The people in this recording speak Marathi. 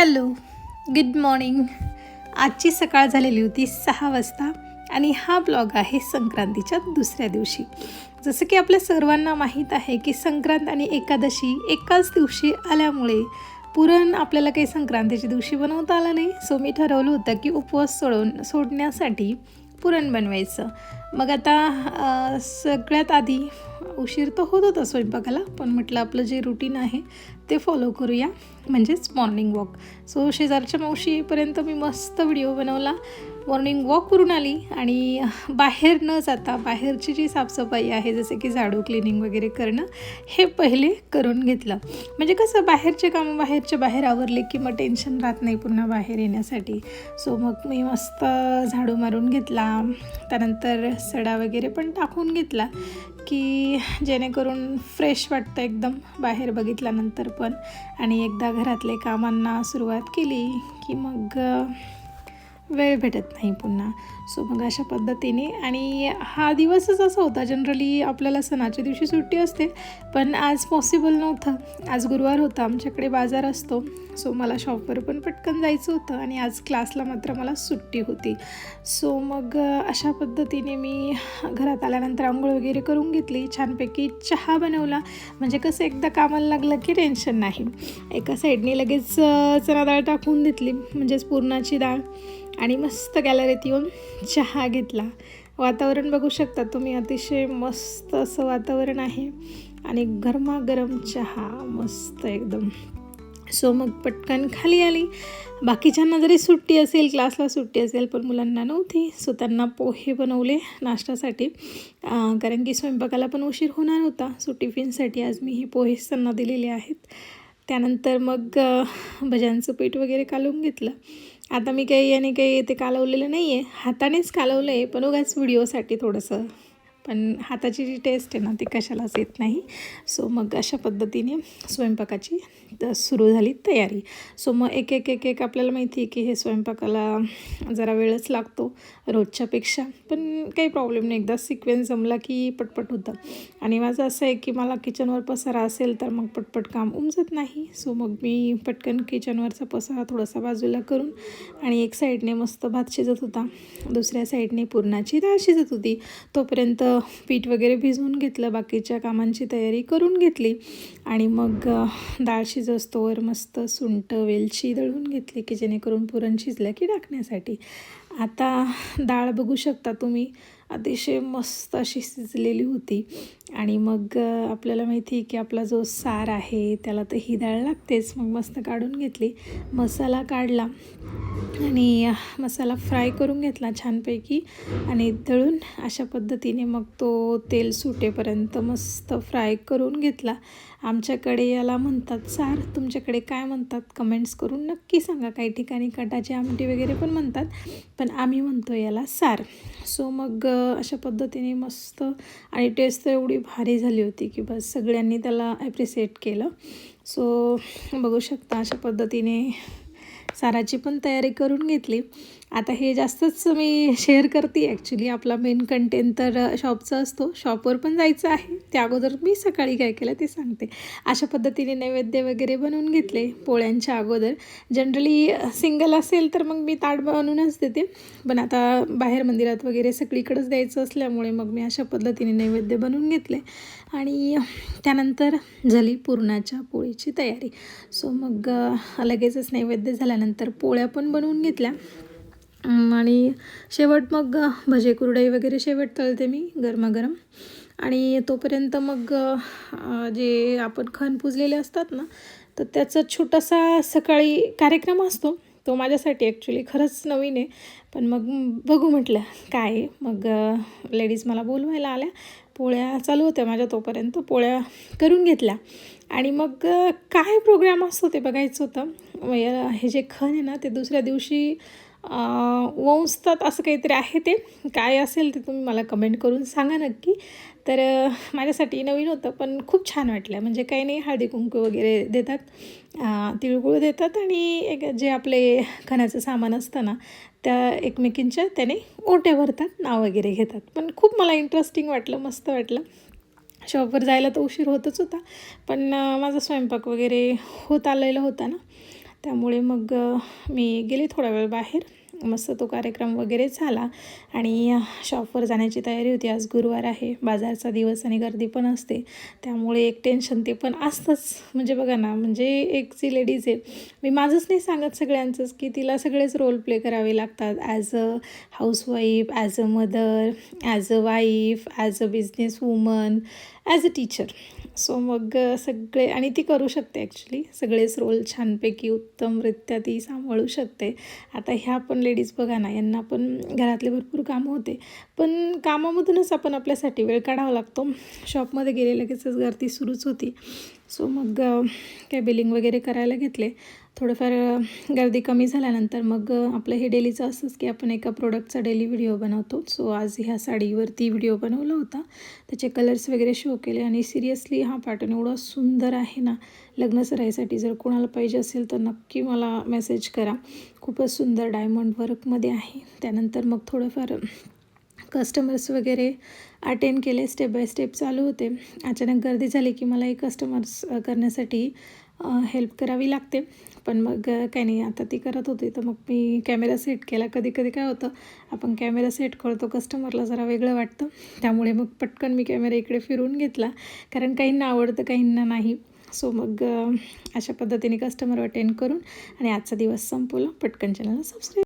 Hello good morning. आजची सकाळ झालेली होती सहा वाजता आणि हा ब्लॉग आहे संक्रांतीच्या दुसऱ्या दिवशी. जसं की आपल्या सर्वांना माहीत आहे की संक्रांत आणि एकादशी एकाच दिवशी आल्यामुळे पुरण आपल्याला काही संक्रांतीच्या दिवशी बनवता आलं नाही. सो मी ठरवलं होतं की उपवास सोडून सोडण्यासाठी पुरण बनवायचं. मग आता सगळ्यात आधी उशीर तर होत होता स्वयंपाकाला पण म्हटलं आपलं जे रुटीन आहे ते फॉलो करूया. म्हणजेच मॉर्निंग वॉक सो शेजारच्या मावशी येईपर्यंत मी मस्त व्हिडिओ बनवला. मॉर्निंग वॉक करून आली आणि बाहेर न जाता बाहेरची जी साफसफाई आहे जसे की झाडू क्लिनिंग वगैरे करणं हे पहिले करून घेतलं. म्हणजे कसं बाहेरचे कामं बाहेरच्या बाहेर आवरले की मग टेन्शन राहत नाही पुन्हा बाहेर येण्यासाठी. सो मग मी मस्त झाडू मारून घेतला. त्यानंतर सडा वगैरे पण टाकून घेतला की जेणेकरून फ्रेश वाटतं एकदम. बाहेर बघितल्यानंतर पण. आणि एकदा घरातले कामांना सुरुवात केली की मग वेळ भेटत नाही पुन्हा. सो मग अशा पद्धतीने आणि हा दिवसच असा होता. जनरली आपल्याला सणाच्या दिवशी सुट्टी असते पण आज पॉसिबल नव्हतं. आज गुरुवार होता आमच्याकडे बाजार असतो. सो मला शॉपवर पण पटकन जायचं होतं आणि आज क्लासला मात्र मला सुट्टी होती. सो मग अशा पद्धतीने मी घरात आल्यानंतर आंघोळ वगैरे करून घेतली. छानपैकी चहा बनवला. म्हणजे कसं एकदा कामाला लागलं की टेन्शन नाही. एका साईडने लगेच चणा डाळ टाकून घेतली. म्हणजेच पुरणाची डाळ. आणि मस्त गॅलरीत येऊन चहा घेतला. वातावरण बघू शकता तुम्ही अतिशय मस्त असं वातावरण आहे. आणि गरमागरम चहा मस्त एकदम. सो मग पटकन खाली आली. बाकीच्यांना जरी सुट्टी असेल क्लासला सुट्टी असेल पण मुलांना नव्हती. सो त्यांना पोहे बनवले नाश्त्यासाठी. कारण की स्वयंपाकाला पण उशीर होणार होता. सो टिफिनसाठी आज मी हे पोहेच त्यांना दिलेले आहेत. त्यानंतर मग भज्यांचं पीठ वगैरे कालवून घेतलं. आता मी काही याने काही ते कालवलेलं नाही आहे हातानेच कालवलं आहे पण उगाच व्हिडिओसाठी थोडंसं पण हाताची जी टेस्ट आहे ना ती कशालाच येत नाही. सो मग अशा पद्धतीने स्वयंपाकाची सुरू झाली तयारी. सो मग एक एक एक एक आपल्याला माहिती आहे की हे स्वयंपाकाला जरा वेळच लागतो रोजच्यापेक्षा. पण काही प्रॉब्लेम नाही. एकदा सिक्वेन्स जमला की पटपट होतं. आणि माझं असं आहे की मला किचनवर पसारा असेल तर मग पटपट काम उमजत नाही. सो मग मी पटकन किचनवरचा पसारा थोडासा बाजूला करून आणि एक साईडने मस्त भात शिजत होता. दुसऱ्या साईडने पुरणाची डाळ शिजत होती. तोपर्यंत पीठ वगैरे भिजवून घेतलं बाकीच्या कामांची तयारी करून घेतली. आणि मग डाळ शिजवस्तोवर मस्त सुंट वेलची दळून घेतली की जेणेकरून पुरण शिजलं की टाकण्यासाठी. आता डाळ बघू शकता तुम्ही. अतिशय मस्त अशी शिजलेली होती. आणि मग आपल्याला माहिती आहे की आपला जो सार आहे त्याला तर ही डाळ लागतेच. मग मस्त काढून घेतली. मसाला काढला. आणि मसाला फ्राय करून घेतला छानपैकी. आणि तळून अशा पद्धतीने मग तो तेल सुटेपर्यंत मस्त फ्राय करून घेतला. आमच्याकडे याला म्हणतात सार. तुमच्याकडे काय म्हणतात? कमेंट्स करून नक्की सांगा. काही ठिकाणी कटाची आमटी वगैरे पण म्हणतात. पण आम्ही म्हणतो याला सार. सो मग अशा पद्धतीने मस्त आणि टेस्ट तर एवढी भारी झाली होती की बस सगळ्यांनी त्याला ॲप्रिसिएट केलं. सो बघू शकता अशा पद्धतीने साराची पण तयारी करून घेतली. आता हे जास्तच मी शेअर करते ॲक्च्युली आपला मेन कंटेंट तर शॉपचा असतो. शॉपवर पण जायचं आहे. त्या अगोदर मी सकाळी काय केलं ते सांगते. अशा पद्धतीने नैवेद्य वगैरे बनवून घेतले पोळ्यांच्या अगोदर. जनरली सिंगल असेल तर मग मी ताट बनवूनच देते. पण आता बाहेर मंदिरात वगैरे सगळीकडंच द्यायचं असल्यामुळे मग मी अशा पद्धतीने नैवेद्य बनवून घेतले. आणि त्यानंतर झाली पुरणाच्या पोळीची तयारी. सो मग लगेचच नैवेद्य झाल्यानंतर पोळ्या पण बनवून घेतल्या. आणि शेवट मग भजे कुरडई वगैरे शेवट तळते मी गरमागरम. आणि तोपर्यंत मग जे आपण खण पुजलेले असतात ना तर त्याचा छोटासा सकाळी कार्यक्रम असतो. तो माझ्यासाठी ॲक्च्युली खरंच नवीन आहे. पण मग बघू म्हटलं काय मग लेडीज मला बोलवायला आल्या. पोळ्या चालू होत्या माझ्या तोपर्यंत. पोळ्या करून घेतल्या. आणि मग काय प्रोग्राम असतो ते बघायचं होतं. म्हणजे, हे जे खण आहे ना ते दुसऱ्या दिवशी अ, वंसतात असं काहीतरी आहे ते. काय असेल ते तुम्ही मला कमेंट करून सांगा नक्की. तर माझ्यासाठी नवीन होतं पण खूप छान वाटलं. म्हणजे काही नाही हळदी कुंकू वगैरे देतात. तिळगुळ देतात आणि एक जे आपले खणाचं सामान असतं ना त्या एकमेकींच्या त्याने ओट्या भरतात नाव वगैरे घेतात. पण खूप मला इंटरेस्टिंग वाटलं मस्त वाटलं. शॉपवर जायला तर उशीर होतच होता पण माझा स्वयंपाक वगैरे होत आलेला होता ना त्यामुळे मग मी गेले थोडा वेळ बाहेर. मस्त तो कार्यक्रम वगैरे झाला. आणि शॉपवर जाण्याची तयारी होती. आज गुरुवार आहे. बाजारचा दिवस आणि गर्दी पण असते. त्यामुळे एक टेन्शन ते पण असतंच. म्हणजे बघा ना म्हणजे एक जी लेडीज आहे. मी माझंच नाही सांगत सगळ्यांचंच की तिला सगळेच रोल प्ले करावे लागतात. As a housewife as a mother as a wife as a business woman as a teacher so मग सगळे आणि ती करू शकते ॲक्च्युली सगळेच रोल छानपैकी उत्तमरित्या ती सांभाळू शकते. आता ह्या पण लेडीज बघा ना यांना पण घरातले भरपूर कामं होते. पण कामामधूनच आपण आपल्यासाठी वेळ काढावा लागतो. शॉपमध्ये गेले लगेचच गर्दी सुरूच होती. सो मग अ, काय बिलिंग वगैरे करायला घेतले. थोडंफार गर्दी कमी झाल्यानंतर मग आपलं हे डेलीचं असंच की आपण एका प्रोडक्टचा डेली व्हिडिओ बनवतो. सो आज ह्या साडीवरती व्हिडिओ बनवला होता. त्याचे कलर्स वगैरे शो केले आणि सिरियसली हा पॅटर्न एवढा सुंदर आहे ना लग्न सराईसाठी जर कोणाला पाहिजे असेल तर नक्की मला मेसेज करा. खूपच सुंदर डायमंड वर्कमध्ये आहे. त्यानंतर मग थोडंफार कस्टमर्स वगैरे अटेंड केले स्टेप बाय स्टेप चालू होते. अचानक गर्दी झाली की मलाही कस्टमर्स करण्यासाठी हेल्प करावी लागते. पण मग काय काही नाही आता ती करत होती. तर मग मी कॅमेरा सेट केला. कधी कधी काय होतं आपण कॅमेरा सेट करतो कस्टमरला जरा वेगळं वाटतं. त्यामुळे मग पटकन मी कॅमेरा इकडे फिरून घेतला. कारण काहींना आवडतं काहींना नाही. सो मग अशा पद्धतीने कस्टमर अटेंड करून आणि आजचा दिवस संपवला. पटकन चॅनलला सबस्क्राईब